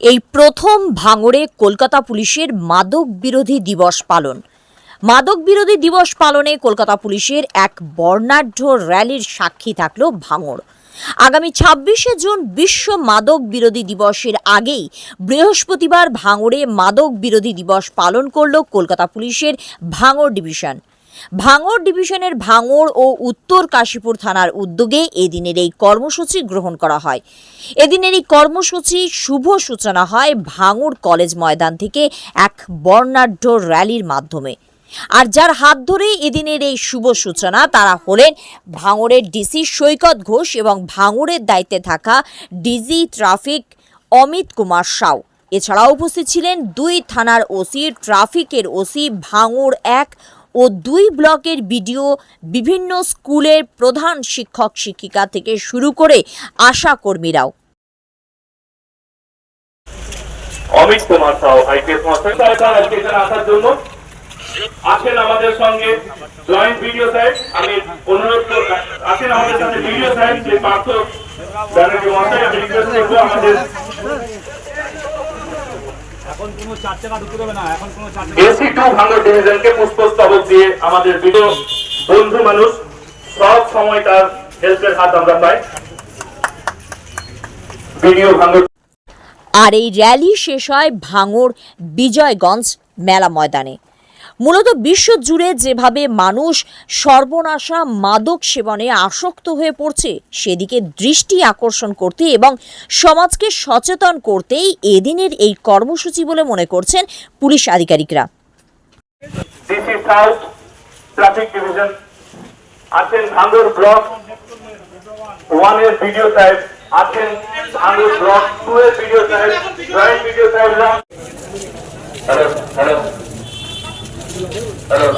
এই প্রথম ভাঙড়ে কলকাতা পুলিশের মাদক বিরোধী দিবস পালন। মাদক বিরোধী দিবস পালনে কলকাতা পুলিশের এক বর্ণাঢ্য র্যালির সাক্ষী থাকল ভাঙড়। আগামী ছাব্বিশে জুন বিশ্ব মাদক বিরোধী দিবসের আগেই বৃহস্পতিবার ভাঙড়ে মাদক বিরোধী দিবস পালন করল কলকাতা পুলিশের ভাঙড় ডিভিশন। ভাঙড় ডিভিশনের ভাঙড় ও উত্তর কাশীপুর থানার উদ্যোগে এদিনের এই কর্মসূচি গ্রহণ করা হয়। এদিনের এই কর্মসূচি শুভ সূচনা হয় ভাঙড় কলেজ ময়দান থেকে এক বর্ণাঢ্য র্যালির মাধ্যমে। আর যার হাত ধরে এদিনের এই শুভ সূচনা, তারা হলেন ভাঙড়ের ডিসি সৈকত ঘোষ এবং ভাঙড়ের দায়িত্বে থাকা ডিজি ট্রাফিক অমিত কুমার সাউ। এছাড়াও উপস্থিত ছিলেন দুই থানার ওসি, ট্রাফিকের ওসি, ভাঙড় এক ও দুই ব্লকের বিডিও বিভিন্ন স্কুলের প্রধান শিক্ষক শিক্ষিকা থেকে শুরু করে আশা কর্মীরাও। অমিত কুমার সাউ আইপিএস আসার জন্য আছেন আমাদের সঙ্গে। জয়েন্ট ভিডিও আমি অনুরোধ আছেন আমাদের সাথে ভিডিও যে পার্থ আমাদের এখন কোনো চার টাকা ঢুকে দেবে না এখন কোনো চার এসি টু ভাঙর ডিভিশনকে পুষ্পস্তবক দিয়ে আমাদের ভিডিও বন্ধু মানুষ সব সময় তার হেল্পের হাত আমরা পাই। ভাঙর আর এই র্যালি শেষ হয় ভাঙর বিজয়গঞ্জ মেলা ময়দানে। মূলত বিশ্ব জুড়ে যেভাবে মানুষ সর্বনাশা মাদক সেবনে আসক্ত হয়ে পড়ছে, সেদিকে দৃষ্টি আকর্ষণ করতে এবং সমাজকে সচেতন করতেই এদিনের এই কর্মসূচি বলে মনে করছেন পুলিশ আধিকারিকরা। হ্যালো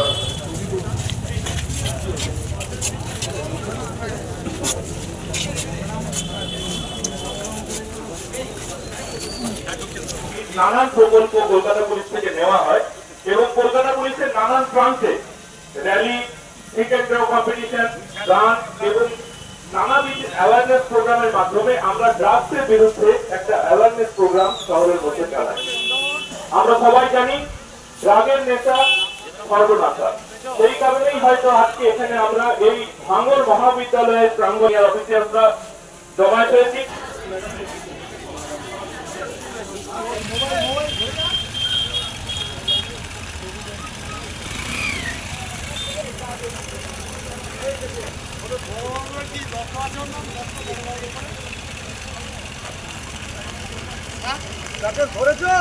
নানান প্রকল্প কলকাতা পুলিশ থেকে নেওয়া হয় এবং কলকাতা পুলিশের নানান প্রান্তে র্যালি ক্রিকেট কম্পিটিশন গান এবং নানাবিধ অ্যাওয়ারনেস প্রোগ্রামের মাধ্যমে আমরা ড্রাগসের বিরুদ্ধে একটা অ্যাওয়ারনেস প্রোগ্রাম শহরের মধ্যে চালাই। আমরা সবাই জানি ড্রাগের নেতা সর্বনাশা সেই কারণেই হয়তো আজকে এখানে আমরা এই ভাঙর মহাবিদ্যালয়ের প্রাঙ্গণের অফিসিয়ালরা জমায়েত হয়েছি। ধরেছো?